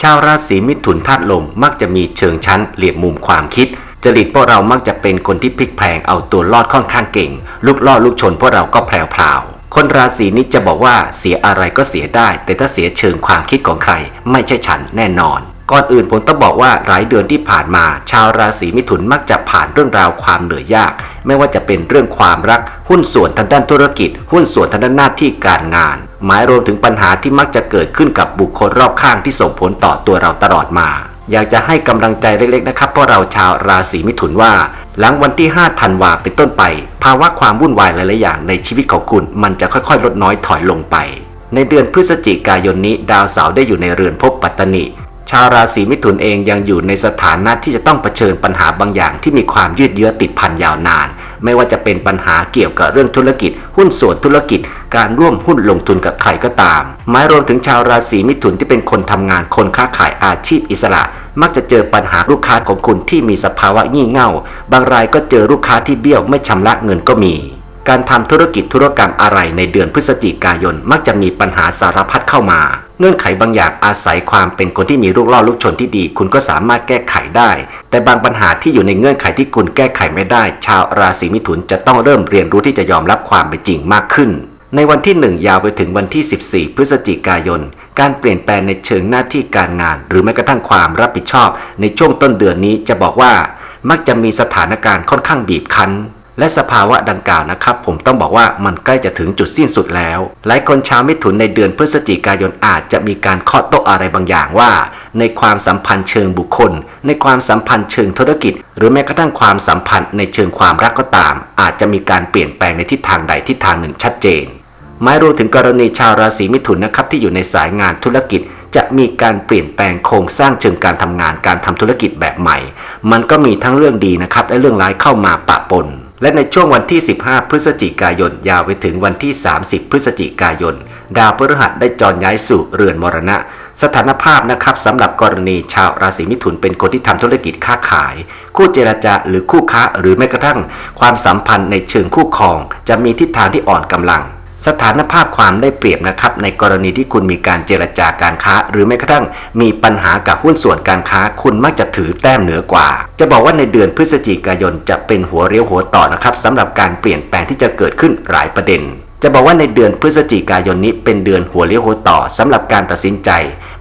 ชาวราศีมิถุนธาตุลมมักจะมีเชิงชั้นเหลี่ยมมุมความคิด จริตพวกเรามักจะเป็นคนที่พลิกแพลงเอาตัวรอดค่อนข้างเก่ง ลูกล่อลูกชนพวกเราก็แพรวๆคนราศีนี้จะบอกว่าเสียอะไรก็เสียได้ แต่ถ้าเสียเชิงความคิดของใคร ไม่ใช่ฉันแน่นอนก่อนอื่นผมต้องบอกว่าหลายเดือนที่ผ่านมา ชาวราศีมิถุนมักจะผ่านเรื่องราวความเหนื่อยยาก ไม่ว่าจะเป็นเรื่องความรัก หุ้นส่วนทางด้านธุรกิจ หุ้นส่วนทางด้านหน้าที่การงาน หมายรวมถึงปัญหาที่มักจะเกิดขึ้นกับบุคคลรอบข้างที่ส่งผลต่อตัวเราตลอดมา อยากจะให้กำลังใจเล็กๆนะครับพวกเราชาวราศีมิถุนว่า หลังวันที่ 5 ธันวาเป็นต้นไป ภาวะความวุ่นวายหลายๆอย่างในชีวิตของคุณมันจะค่อยๆ ลดน้อยถอยลงไป ในเดือนพฤศจิกายนนี้ดาวเสาร์ได้อยู่ในเรือนภพปัตตนิ ชาวราศีมิถุนเองยังอยู่ในสถานะที่จะต้องเผชิญปัญหาบางอย่างที่มีความยืดเยื้อติดพันยาวนาน ไม่ว่าจะเป็นปัญหาเกี่ยวกับเรื่องธุรกิจ หุ้นส่วนธุรกิจ การร่วมหุ้นลงทุนกับใครก็ตามหมายรวมถึงชาวราศีมิถุนที่เป็นคนทำงานคนค้าขายอาชีพอิสระ มักจะเจอปัญหาลูกค้าของคุณที่มีสภาวะงี่เง่า บางรายก็เจอลูกค้าที่เบี้ยวไม่ชำระเงินก็มีการทำธุรกิจธุรกรรมอะไรในเดือนพฤศจิกายนมักจะมีปัญหาสารพัดเข้ามา เงื่อนไขบางอย่างอาศัยความเป็นคนที่มีลูกล่อลูกชนที่ดี คุณก็สามารถแก้ไขได้ แต่บางปัญหาที่อยู่ในเงื่อนไขที่คุณแก้ไขไม่ได้ ชาวราศีมิถุนจะต้องเริ่มเรียนรู้ที่จะยอมรับความเป็นจริงมากขึ้น ในวันที่ 1 ยาวไปถึงวันที่ 14 พฤศจิกายน การเปลี่ยนแปลงในเชิงหน้าที่การงาน หรือแม้กระทั่งความรับผิดชอบ ในช่วงต้นเดือนนี้จะบอกว่า มักจะมีสถานการณ์ค่อนข้างบีบคั้น และสภาวะดังกล่าวนะครับ ผมต้องบอกว่ามันใกล้จะถึงจุดสิ้นสุดแล้ว หลายคนชาวมิถุนในเดือนพฤศจิกายนอาจจะมีการเคาะโต๊ะอะไรบางอย่างว่า ในความสัมพันธ์เชิงบุคคล ในความสัมพันธ์เชิงธุรกิจ หรือแม้กระทั่งความสัมพันธ์ในเชิงความรักก็ตาม อาจจะมีการเปลี่ยนแปลงในทิศทางใดทิศทางหนึ่งชัดเจนหมายรวมถึงกรณีชาวราศีมิถุนนะครับที่อยู่ในสายงานธุรกิจ จะมีการเปลี่ยนแปลงโครงสร้างเชิงการทำงานการทำธุรกิจแบบใหม่ มันก็มีทั้งเรื่องดีนะครับและเรื่องร้ายเข้ามาปะปน และในช่วงวันที่ 15 พฤศจิกายน ยาวไปถึงวันที่ 30 พฤศจิกายน ดาวพฤหัสได้จรย้ายสู่เรือนมรณะ สถานภาพนะครับสำหรับกรณีชาวราศีมิถุนเป็นคนที่ทำธุรกิจค้าขาย คู่เจรจาหรือคู่ค้าหรือแม้กระทั่ง ความสัมพันธ์ในเชิงคู่ครอง จะมีทิศทางที่อ่อนกำลัง สถานภาพความได้เปรียบนะครับ ในกรณีที่คุณมีการเจรจาการค้า หรือแม้กระทั่งมีปัญหากับหุ้นส่วนการค้า คุณมักจะถือแต้มเหนือกว่า จะบอกว่าในเดือนพฤศจิกายนจะเป็นหัวเรียวหัวต่อนะครับสำหรับการเปลี่ยนแปลงที่จะเกิดขึ้นหลายประเด็น จะบอกว่าในเดือนพฤศจิกายนนี้เป็นเดือนหัวเลี้ยวหัวต่อสำหรับการตัดสินใจ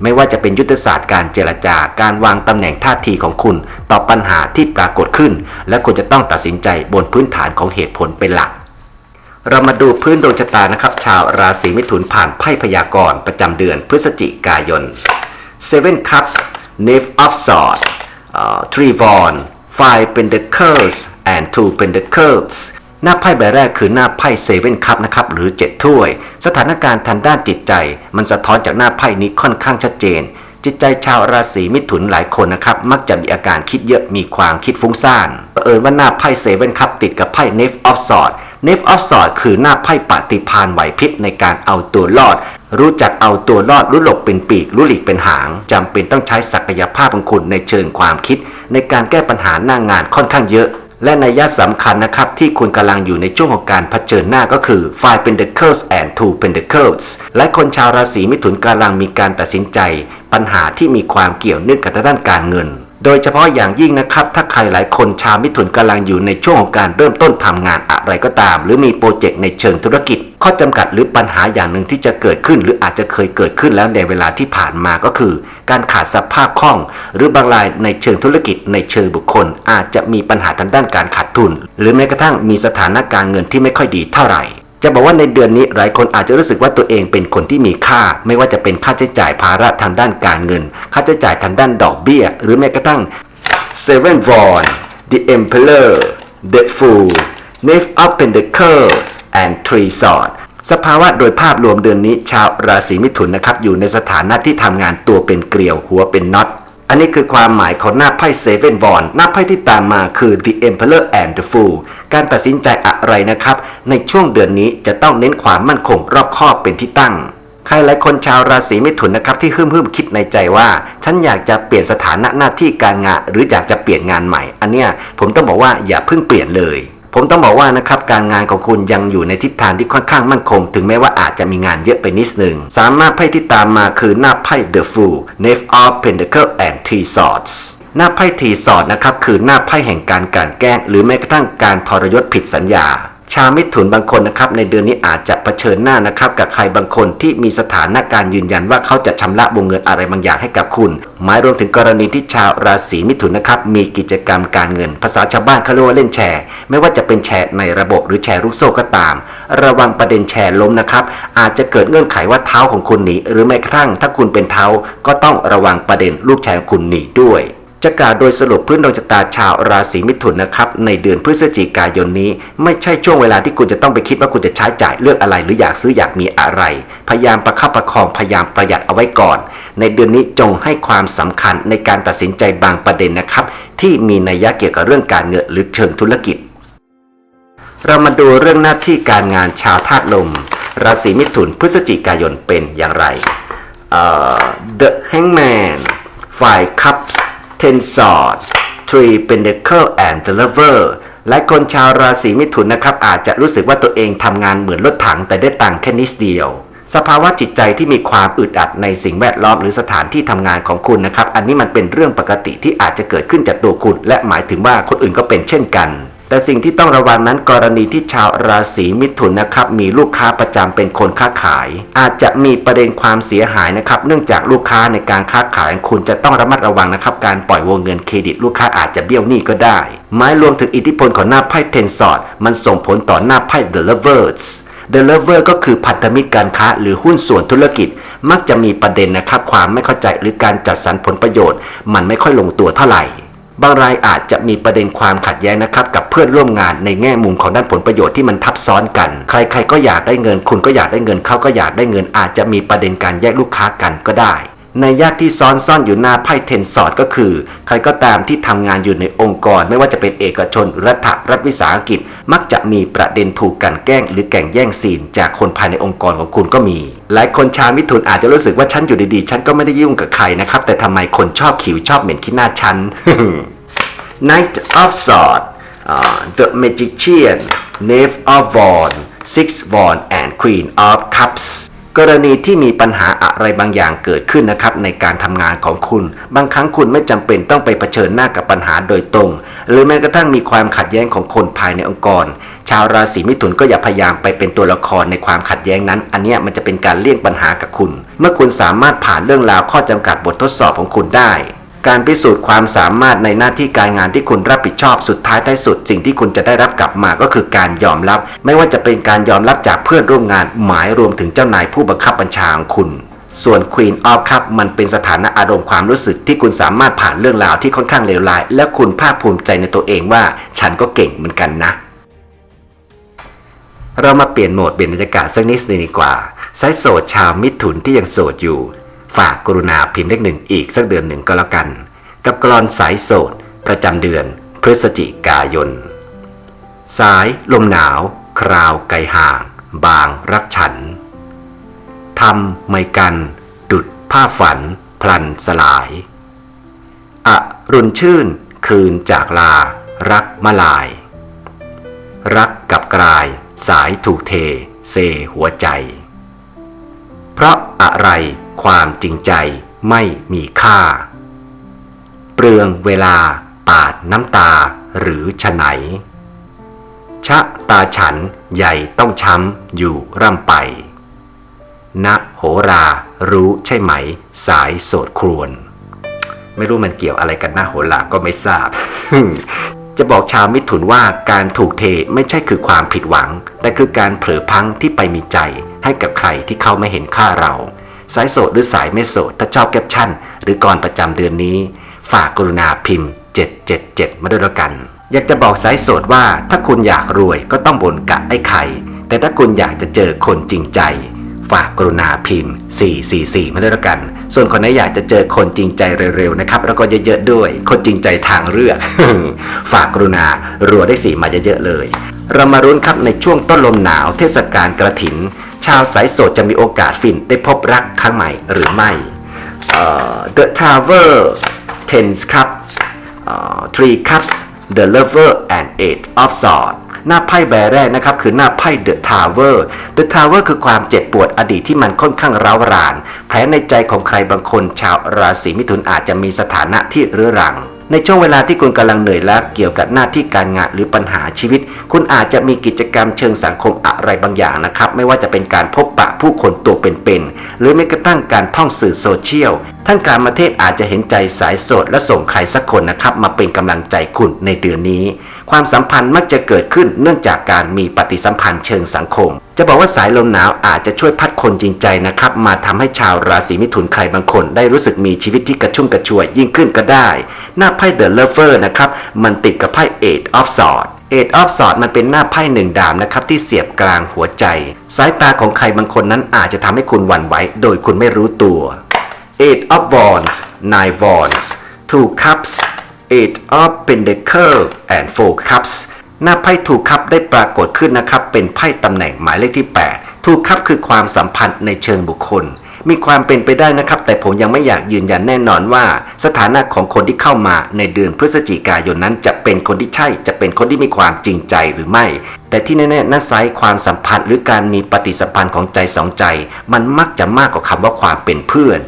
ไม่ว่าจะเป็นยุทธศาสตร์การเจรจาการวางตำแหน่งท่าทีของคุณ ต่อปัญหาที่ปรากฏขึ้น และคุณจะต้องตัดสินใจบนพื้นฐานของเหตุผลเป็นหลัก เรามาดูพื้นดวงชะตานะครับ ชาวราศีมิถุนผ่านไพ่พยากรณ์ประจำเดือนพฤศจิกายน Seven Cups Knave of Swords uh, Three Wands Five Pentacles and Two Pentacles หน้าไพ่ใบแรกคือหน้าไพ่เซเว่นคัพนะครับหรือ 7 ถ้วย สถานการณ์ทางด้านจิตใจ มันสะท้อนจากหน้าไพ่นี้ค่อนข้างชัดเจน จิตใจชาวราศีมิถุนหลายคนนะครับ มักจะมีอาการคิดเยอะมีความคิดฟุ้งซ่านเผอิญว่าหน้าไพ่เซเว่นคัพติดกับไพ่เนฟออฟสอด เนฟออฟสอดคือหน้าไพ่ปฏิพานไหวพริบในการเอาตัวรอด รู้จักเอาตัวรอดรู้หลบเป็นปีกรู้หลีกเป็นหางจำเป็นต้องใช้ศักยภาพของคุณในเชิงความคิด ในการแก้ปัญหาหน้างงานค่อนข้างเยอะ และในยะสำคัญนะครับ ที่คุณกำลังอยู่ในช่วงของการเผชิญหน้าก็คือ Five Pentacles and Two Pentacles และคนชาวราศีมิถุนกำลังมีการตัดสินใจ ปัญหาที่มีความเกี่ยวเนื่องกับด้านการเงิน โดยเฉพาะอย่างยิ่งนะครับ ถ้าใครหลายคนชาวมิถุนกำลังอยู่ในช่วงของการเริ่มต้นทำงานอะไรก็ตาม หรือมีโปรเจกต์ในเชิงธุรกิจ ข้อจำกัดหรือปัญหาอย่างหนึ่งที่จะเกิดขึ้น หรืออาจจะเคยเกิดขึ้นแล้วในเวลาที่ผ่านมาก็คือ การขาดสภาพคล่อง หรือบางรายในเชิงธุรกิจ ในเชิงบุคคล อาจจะมีปัญหาทางด้านการขาดทุน หรือแม้กระทั่งมีสถานการณ์เงินที่ไม่ค่อยดีเท่าไหร่ จะบอกว่าในเดือนนี้หลายคนอาจจะรู้สึกว่าตัวเองเป็นคนที่มีค่า ไม่ว่าจะเป็นค่าใช้จ่ายภาระทางด้านการเงิน ค่าใช้จ่ายทางด้านดอกเบี้ย หรือแม้กระทั่ง Seven Vaughn The Emperor The Fool Knave of Pentacles and Three Sword สภาวะโดยภาพรวมเดือนนี้ชาวราศีมิถุนนะครับอยู่ในสถานะที่ทำงานตัวเป็นเกลียวหัวเป็นน็อต อันนี้คือความหมายของหน้าไพ่เซเว่นวอนหน้าไพ่ที่ตามมาคือ The Emperor and the Fool การตัดสินใจอะไรนะครับ ในช่วงเดือนนี้จะต้องเน้นความมั่นคงรอบคอบเป็นที่ตั้งใครหลายคนชาวราศีมิถุนนะครับที่ฮึ่มฮึมคิดในใจว่า ฉันอยากจะเปลี่ยนสถานะหน้าที่การงาน หรืออยากจะเปลี่ยนงานใหม่ อันเนี้ยผมต้องบอกว่าอย่าเพิ่งเปลี่ยนเลย ผมต้องบอกว่านะครับการงานของคุณยังอยู่ในทิศทางที่ค่อนข้างมั่นคง ถึงแม้ว่าอาจจะมีงานเยอะไปนิดหนึ่ง สามารถไพ่ที่ตามมาคือหน้าไพ่ The Fool Knave of pentacles and Three Swords หน้าไพ่ทีสอดนะครับคือหน้าไพ่แห่งการการแกล้ง หรือแม้กระทั่งการทรยศผิดสัญญา ชาวมิถุนบางคนนะครับในเดือนนี้อาจจะเผชิญหน้านะครับกับใครบางคนที่มีสถานะการยืนยันว่าเขาจะชำระวงเงินอะไรบางอย่างให้กับคุณ หมายรวมถึงกรณีที่ชาวราศีมิถุนนะครับมีกิจกรรมการเงิน ภาษาชาวบ้านเขาเรียกว่าเล่นแชร์ ไม่ว่าจะเป็นแชร์ในระบบหรือแชร์ลูกโซ่ก็ตาม ระวังประเด็นแชร์ล้มนะครับอาจจะเกิดเงื่อนไขว่าเท้าของคุณหนีหรือแม้กระทั่งถ้าคุณเป็นเท้าก็ต้องระวังประเด็นลูกแชร์ของคุณหนีด้วย จะกล่าวโดยสรุปพื้นดวงชะตาชาวราศีมิถุนนะครับในเดือนพฤศจิกายนนี้ ไม่ใช่ช่วงเวลาที่คุณจะต้องไปคิดว่าคุณจะใช้จ่ายเลือกอะไร หรืออยากซื้ออยากมีอะไร พยายามประคับประคองพยายามประหยัดเอาไว้ก่อน ในเดือนนี้จงให้ความสำคัญในการตัดสินใจบางประเด็นนะครับ ที่มีนัยยะเกี่ยวกับเรื่องการเงินหรือเชิงธุรกิจ เรามาดูเรื่องหน้าที่การงานชาวธาตุลม ราศีมิถุนพฤศจิกายนเป็นอย่างไร The Hangman Five Cups tensor Three Pentacle and the Lover และคนชาวราศีมิถุนนะครับ อาจจะรู้สึกว่าตัวเองทำงานเหมือนรถถังแต่ได้ตังค์แค่นิดเดียว สภาวะจิตใจที่มีความอึดอัดในสิ่งแวดล้อมหรือสถานที่ทำงานของคุณนะครับ อันนี้มันเป็นเรื่องปกติที่อาจจะเกิดขึ้นจากตัวคุณ และหมายถึงว่าคนอื่นก็เป็นเช่นกัน แต่สิ่งที่ต้องระวังนั้นกรณีที่ชาวราศีมิถุนนะครับมีลูกค้าประจำเป็นคนค้าขาย อาจจะมีประเด็นความเสียหายนะครับ เนื่องจากลูกค้าในการค้าขายคุณจะต้องระมัดระวังนะครับ การปล่อยวงเงินเครดิตลูกค้าอาจจะเบี้ยวหนี้ก็ได้ ไม้รวมถึงอิทธิพลของหน้าไพ่เทนสอดมันส่งผลต่อหน้าไพ่ The Lovers The Lover ก็คือพันธมิตรการค้าหรือหุ้นส่วนธุรกิจ มักจะมีประเด็นนะครับความไม่เข้าใจหรือการจัดสรรผลประโยชน์ มันไม่ค่อยลงตัวเท่าไหร่ บางรายอาจจะมีประเด็นความขัดแย้งนะครับกับเพื่อนร่วมงานในแง่มุมของด้านผลประโยชน์ที่มันทับซ้อนกัน ใคร ๆ ก็อยากได้เงิน คุณก็อยากได้เงินเขาก็อยากได้เงินอาจจะมีประเด็นการแยกลูกค้ากันก็ได้ ในยากที่ซ้อนซ่อนอยู่หน้าไพ่เทนสอดก็คือ ใครก็ตามที่ทำงานอยู่ในองค์กร ไม่ว่าจะเป็นเอกชน รัฐรัฐวิสาหกิจ มักจะมีประเด็นถูกกันแกล้ง หรือแก่งแย่งซีน จากคนภายในองค์กรของคุณก็มี หลายคนชาวมิถุนอาจจะรู้สึกว่าฉันอยู่ดีๆ ฉันก็ไม่ได้ยุ่งกับใครนะครับ แต่ทำไมคนชอบขิวชอบเหม็นขี้หน้าฉัน Knight of Swords uh, The Magician Knave of Wands Six Wands and Queen of Cups กรณีที่มีปัญหาอะไรบางอย่างเกิดขึ้นนะครับในการทำงานของคุณ บางครั้งคุณไม่จำเป็นต้องไปเผชิญหน้ากับปัญหาโดยตรง หรือแม้กระทั่งมีความขัดแย้งของคนภายในองค์กร ชาวราศีมิถุนก็อย่าพยายามไปเป็นตัวละครในความขัดแย้งนั้น อันนี้มันจะเป็นการเลี่ยงปัญหากับคุณ เมื่อคุณสามารถผ่านเรื่องราวข้อจำกัดบททดสอบของคุณได้ การพิสูจน์ความสามารถในหน้าที่การงานที่คุณรับผิดชอบสุดท้ายท้ายสุด สิ่งที่คุณจะได้รับกลับมาก็คือการยอมรับ ไม่ว่าจะเป็นการยอมรับจากเพื่อนร่วมงานหมายรวมถึงเจ้านายผู้บังคับบัญชาของคุณ ส่วน Queen of Cup มันเป็นสถานะอารมณ์ความรู้สึกที่คุณสามารถผ่านเรื่องราวที่ค่อนข้างเลวร้าย และคุณภาคภูมิใจในตัวเองว่า ฉันก็เก่งเหมือนกันนะ เรามาเปลี่ยนโหมดเปลี่ยนบรรยากาศสักนิดนึงดีกว่าสายโสดชาวมิถุนที่ยังโสดอยู่ ฝากกรุณาพิมพ์เลขหนึ่งอีกสักเดือนหนึ่งก็แล้วกัน กับกรอนสายโสด ประจำเดือนพฤศจิกายน สายลมหนาว คราวไกลห่าง บางรักฉันทำไม่กัน ดุดผ้าฝัน พลันสลาย อรุณชื่นคืนจากลา รักมาลาย รักกับกลาย สายถูกเท เซหัวใจ เพราะอะไร ความจริงใจไม่มีค่า เปลืองเวลาปาดน้ำตาหรือฉะไหน ชะตาฉันใหญ่ต้องช้ำอยู่ร่ำไปณโหรารู้ใช่ไหม สายโสดครวน ไม่รู้มันเกี่ยวอะไรกันนะโหราก็ไม่ทราบ จะบอกชาวมิถุนว่าการถูกเทไม่ใช่คือความผิดหวัง แต่คือการเผลอพังที่ไปมีใจให้กับใครที่เขาไม่เห็นค่าเรา สายโสดหรือสายไม่โสด ถ้าชอบแคปชั่น หรือกรประจำเดือนนี้ ฝากกรุณาพิมพ์ 777 มาด้วยแล้วกัน อยากจะบอกสายโสดว่า ถ้าคุณอยากรวยก็ต้องบนกะไอ้ไข่แต่ถ้าคุณอยากจะเจอคนจริงใจ ฝากกรุณาพิมพ์ 444 มาด้วยแล้วกัน ส่วนคนไหนอยากจะเจอคนจริงใจเร็วๆนะครับ แล้วก็เยอะๆด้วย คนจริงใจทางเลือก ฝากกรุณารัวได้สีมาเยอะๆเลย เรามารุ้นครับในช่วงต้นลมหนาวเทศกาลกระถิน ชาวสายโสดจะมีโอกาสฟินได้พบรักครั้งใหม่หรือไม่ The Tower Ten Cup Three Cups The Lover and Eight of Swords หน้าไพ่ใบแรกนะครับ คือหน้าไพ่ The Tower The Tower คือความเจ็บปวดอดีตที่มันค่อนข้างร้าวราน แผลในใจของใครบางคนชาวราศีมิถุนอาจจะมีสถานะที่เรื้อรัง ในช่วงเวลาที่คุณกำลังเหนื่อยล้าเกี่ยวกับหน้าที่การงานหรือปัญหาชีวิต คุณอาจจะมีกิจกรรมเชิงสังคมอะไรบางอย่างนะครับ ไม่ว่าจะเป็นการพบปะผู้คนตัวเป็นๆหรือแม้กระทั่งการท่องสื่อโซเชียล ท่านการมเทศอาจจะเห็นใจสายโสดและส่งใครสักคนนะครับ มาเป็นกำลังใจคุณในเดือนนี้ ความสัมพันธ์มักจะเกิดขึ้นเนื่องจากการมีปฏิสัมพันธ์เชิงสังคม จะบอกว่าสายลมหนาวอาจจะช่วยพัดคนจริงใจนะครับ มาทำให้ชาวราศีมิถุนใครบางคน ได้รู้สึกมีชีวิตที่กระชุ่มกระชวยยิ่งขึ้นก็ได้ หน้าไพ่ The Lover นะครับมันติดกับไพ่ Eight of Swords Eight of Swords มันเป็นหน้าไพ่หนึ่งดามนะครับที่เสียบกลางหัวใจ สายตาของใครบางคนนั้นอาจจะทำให้คุณหวั่นไหวโดยคุณไม่รู้ตัว Eight of Wands Nine Wands Two Cups Eight of Pentacles and Four Cups หน้าไพ่ถูกคัพได้ปรากฏขึ้นนะครับ เป็นไพ่ตำแหน่งหมายเลขที่ 8 ถูกคัพคือความสัมพันธ์ในเชิงบุคคล มีความเป็นไปได้นะครับ แต่ผมยังไม่อยากยืนยันแน่นอนว่า สถานะของคนที่เข้ามาในเดือนพฤศจิกายนนั้น จะเป็นคนที่ใช่ จะเป็นคนที่มีความจริงใจหรือไม่ แต่ที่แน่ๆนั่นไซความสัมพันธ์หรือการมีปฏิสัมพันธ์ของใจสองใจ มันมักจะมากกว่าคำว่าความเป็นเพื่อน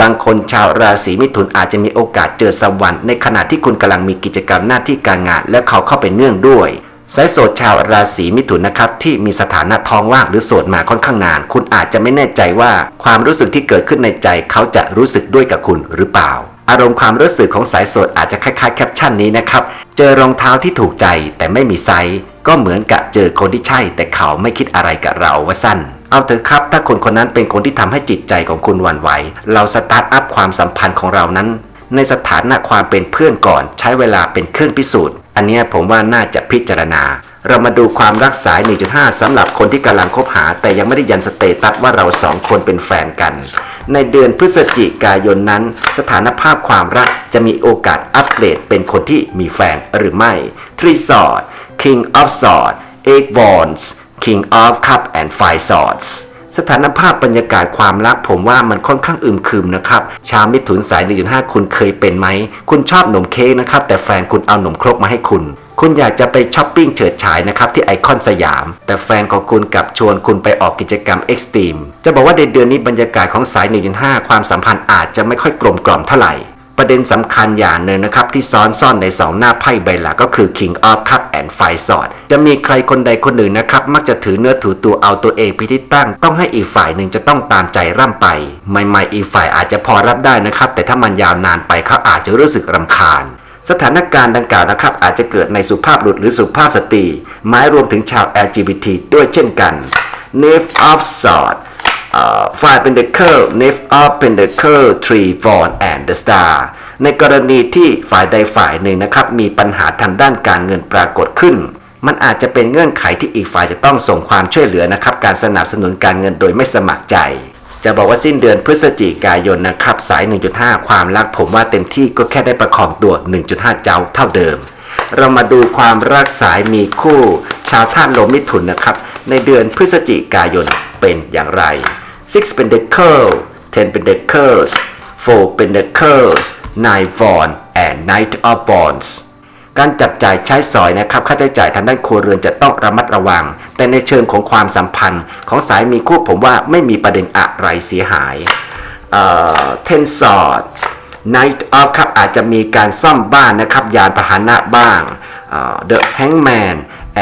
บางคนชาวราศีมิถุนอาจจะมีโอกาสเจอสวรรค์ในขณะที่คุณกำลังมีกิจกรรมหน้าที่การงาน และเขาเข้าไปเนื่องด้วยสายโสดชาวราศีมิถุนนะครับที่มีสถานะท้องว่างหรือโสดมาค่อนข้างนาน คุณอาจจะไม่แน่ใจว่าความรู้สึกที่เกิดขึ้นในใจ เขาจะรู้สึกด้วยกับคุณหรือเปล่า อารมณ์ความรู้สึกของสายโสดอาจจะคล้ายๆแคปชั่นนี้นะครับเจอรองเท้าที่ถูกใจแต่ไม่มีไซส์ก็เหมือนกับเจอคนที่ใช่ แต่เขาไม่คิดอะไรกับเราว่าสั้น เอาเถอะครับ ถ้าคนคนนั้นเป็นคนที่ทำให้จิตใจของคุณหวั่นไหว เราสตาร์ทอัพความสัมพันธ์ของเรานั้น ในสถานะความเป็นเพื่อนก่อน ใช้เวลาเป็นเครื่องพิสูจน์ อันนี้ผมว่าน่าจะพิจารณา เรามาดูความรักสาย 1.5สำหรับคนที่กำลังคบหา แต่ยังไม่ได้ยันสเตตัสว่าเราสองคนเป็นแฟนกัน ในเดือนพฤศจิกายนนั้น สถานภาพความรักจะมีโอกาสอัปเกรดเป็นคนที่มีแฟนหรือไม่ทรีสอด King of Swords Eight Wands King of Cup and Five Swords สถานภาพบรรยากาศความรักผมว่ามันค่อนข้างอึมครึมนะครับ ชาวมิถุนสาย 1.5 คุณเคยเป็นไหม คุณชอบหนมเค้กนะครับ แต่แฟนคุณเอาหนมครกมาให้คุณ คุณอยากจะไปช้อปปิ้งเฉิดฉายนะครับ ที่ไอคอนสยาม แต่แฟนของคุณกลับชวนคุณไปออกกิจกรรมเอ็กซ์ตรีมจะบอกว่าในเดือนนี้บรรยากาศของสาย 1.5 ความสัมพันธ์อาจจะไม่ค่อยกลมกล่อมเท่าไหร่ ประเด็นสำคัญอย่างหนึ่งนะครับ ที่ซ้อนซ่อนในสองหน้าไพ่ใบหลักก็คือ King of Cup and Five Swords จะมีใครคนใดคนหนึ่งนะครับ มักจะถือเนื้อถือตัวเอาตัวเองไปที่ตั้ง ต้องให้อีกฝ่ายหนึ่งจะต้องตามใจร่ำไป ใหม่ๆอีกฝ่ายอาจจะพอรับได้นะครับ แต่ถ้ามันยาวนานไปเขาอาจจะรู้สึกรำคาญสถานการณ์ดังกล่าวนะครับ อาจจะเกิดในสุภาพบุรุษหรือสุภาพสตรีหมายรวมถึงชาว LGBT ด้วยเช่นกัน Knave of Swords ฝ่ายเป็น the curl Knave of Pentacle Three Wands and the Star ในกรณีที่ฝ่ายใดฝ่ายหนึ่งนะครับ มีปัญหาทางด้านการเงินปรากฏขึ้น มันอาจจะเป็นเงื่อนไขที่อีกฝ่ายจะต้องส่งความช่วยเหลือนะครับ การสนับสนุนการเงินโดยไม่สมัครใจ จะบอกว่าสิ้นเดือนพฤศจิกายนนะครับ สาย 1.5 ความรักผมว่าเต็มที่ก็แค่ได้ประคองตัว 1.5 เจ้าเท่าเดิม เรามาดูความรักสายมีคู่ ชาวธาตุลมมิถุนนะครับ ในเดือนพฤศจิกายนเป็นอย่างไร Six Pentacles Ten Pentacles Four Pentacles Nine Wands and Knight of Wands การจับจ่ายใช้สอยนะครับค่าใช้จ่ายทางด้านครัวเรือนจะต้องระมัดระวัง แต่ในเชิงของความสัมพันธ์ของสายมีคู่ผมว่าไม่มีประเด็นอะไรเสียหายเทนซอร์ด Night of ครับอาจจะมีการซ่อมบ้านนะครับ ยานพาหนะบ้างเอ่อ The Hangman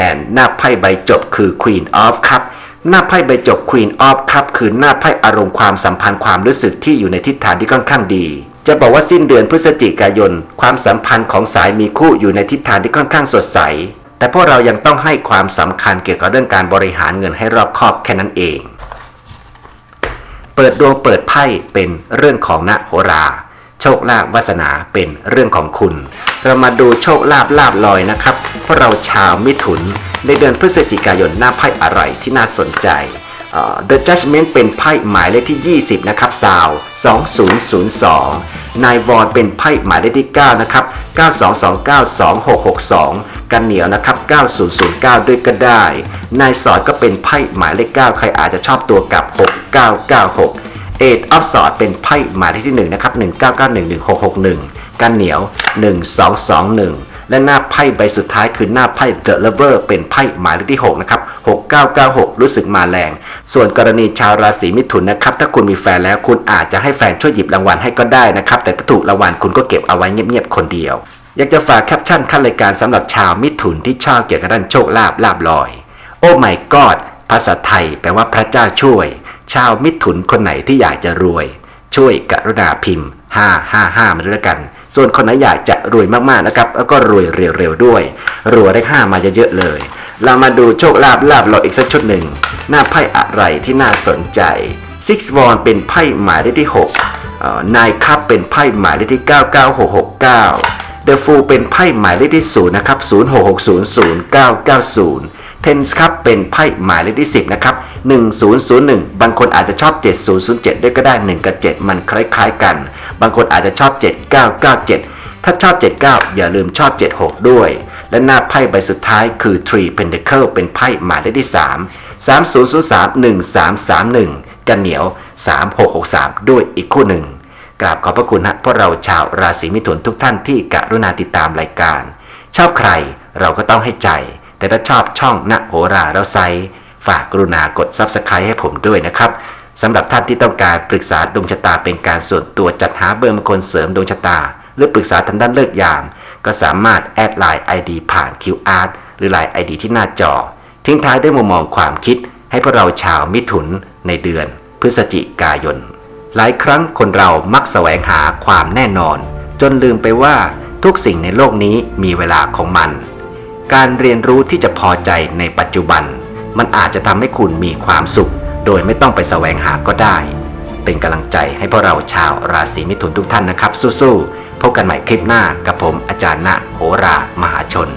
and หน้าไพ่ใบจบคือ Queen of ครับ หน้าไพ่ใบจบ Queen of ครับคือหน้าไพ่อารมณ์ความสัมพันธ์ความรู้สึกที่อยู่ในทิศทางที่ค่อนข้างดี จะบอกว่าสิ้นเดือนพฤศจิกายน ความสัมพันธ์ของสายมีคู่อยู่ในทิศทางที่ค่อนข้างสดใส แต่พวกเรายังต้องให้ความสำคัญเกี่ยวกับเรื่องการบริหารเงินให้รอบคอบแค่นั้นเอง เปิดดวงเปิดไพ่เป็นเรื่องของณโหรา โชคลาภวาสนาเป็นเรื่องของคุณ เรามาดูโชคลาภลาบลอยนะครับ เพราะเราชาวมิถุนในเดือนพฤศจิกายนหน้าไพ่อะไรที่น่าสนใจ The Judgment เป็นไพ่หมายเลขที่ 20 นะครับซาว2002 นายวอนเป็นไพ่หมายเลขที่ 9 นะครับ 92292662กันเหนียวนะครับ 9009 ด้วยก็ได้ นายสอดก็เป็นไพ่หมายเลข 9 ใครอาจจะชอบตัวกับ 6996 เอ็ดออฟสอดเป็นไพ่หมายเลขที่1นะครับ1991161 กันเหนียว 1221 และหน้าไพ่พ่ใบสุดท้ายคือหน้าไพ่ The Lover เป็นไพ่หมายเลขที่ 6 นะครับ 6996 รู้สึกมาแรง ส่วนกรณีชาวราศีมิถุนนะครับ ถ้าคุณมีแฟนแล้วคุณอาจจะให้แฟนช่วยหยิบรางวัลให้ก็ได้นะครับ แต่ถ้าถูกรางวัลคุณก็เก็บเอาไว้เงียบๆคนเดียว อยากจะฝากแคปชั่นขั้นรายการสำหรับชาวมิถุนที่ชอบเกี่ยวกับด้านโชคลาภลาบลอย โอ้ my god ภาษาไทยแปลว่าพระเจ้าช่วย ชาวมิถุนคนไหนที่อยากจะรวย ช่วยกรุณาพิมพ์ 555มาด้วยกัน ส่วนคนไหนอยากจะรวยมากๆนะครับ แล้วก็รวยเร็วๆด้วย รัวได้5มาเยอะๆเลย เรามาดูโชคลาภลาบลอยอีกสักชุดหนึ่ง หน้าไพ่อะไรที่น่าสนใจ Six w a n เป็นไพ่หมายเลขที่6นายคัพเป็นไพ่หมายเลขที่ 99669 The Fool เป็นไพ่หมายเลขที่ 0 นะครับ 06600990 Tens ครับเป็นไพ่หมายเลขที่ 10 นะครับ 1001 บางคนอาจจะชอบ 7007 ด้วยก็ได้ 1 กับ 7 มันคล้ายๆกัน บางคนอาจจะชอบ 7997 ถ้าชอบ 79 อย่าลืมชอบ 76 ด้วย และหน้าไพ่ใบสุดท้ายคือ Three Pentacle เป็นไพ่หมายเลขที่ 3 3003 1331 กันเหนียว 3663 ด้วยอีกคู่หนึ่ง กราบขอบพระคุณฮะพวกเราชาวราศีมิถุนทุกท่านที่กรุณาติดตามรายการ ชอบใครเราก็ต้องให้ใจ แต่ถ้าชอบช่องณโหราเราไซฝากกรุณากด Subscribe ให้ผมด้วยนะครับสำหรับท่านที่ต้องการปรึกษาดวงชะตาเป็นการส่วนตัวจัดหาเบอร์มงคลเสริมดวงชะตา หรือปรึกษาทางด้านเลิกยามก็สามารถแอดไลน์ ID ผ่าน QR หรือไลน์ ID ที่หน้าจอ ทิ้งท้ายด้วยมุมมองความคิด ให้พวกเราชาวมิถุนในเดือน พฤศจิกายน หลายครั้งคนเรามักแสวงหาความแน่นอน จนลืมไปว่าทุกสิ่งในโลกนี้มีเวลาของมัน การเรียนรู้ที่จะพอใจในปัจจุบัน มันอาจจะทำให้คุณมีความสุข โดยไม่ต้องไปแสวงหาก็ได้ เป็นกำลังใจให้พวกเราชาวราศีมิถุนทุกท่านนะครับ สู้ๆพบกันใหม่คลิปหน้ากับผมอาจารย์ณโหรามหาชน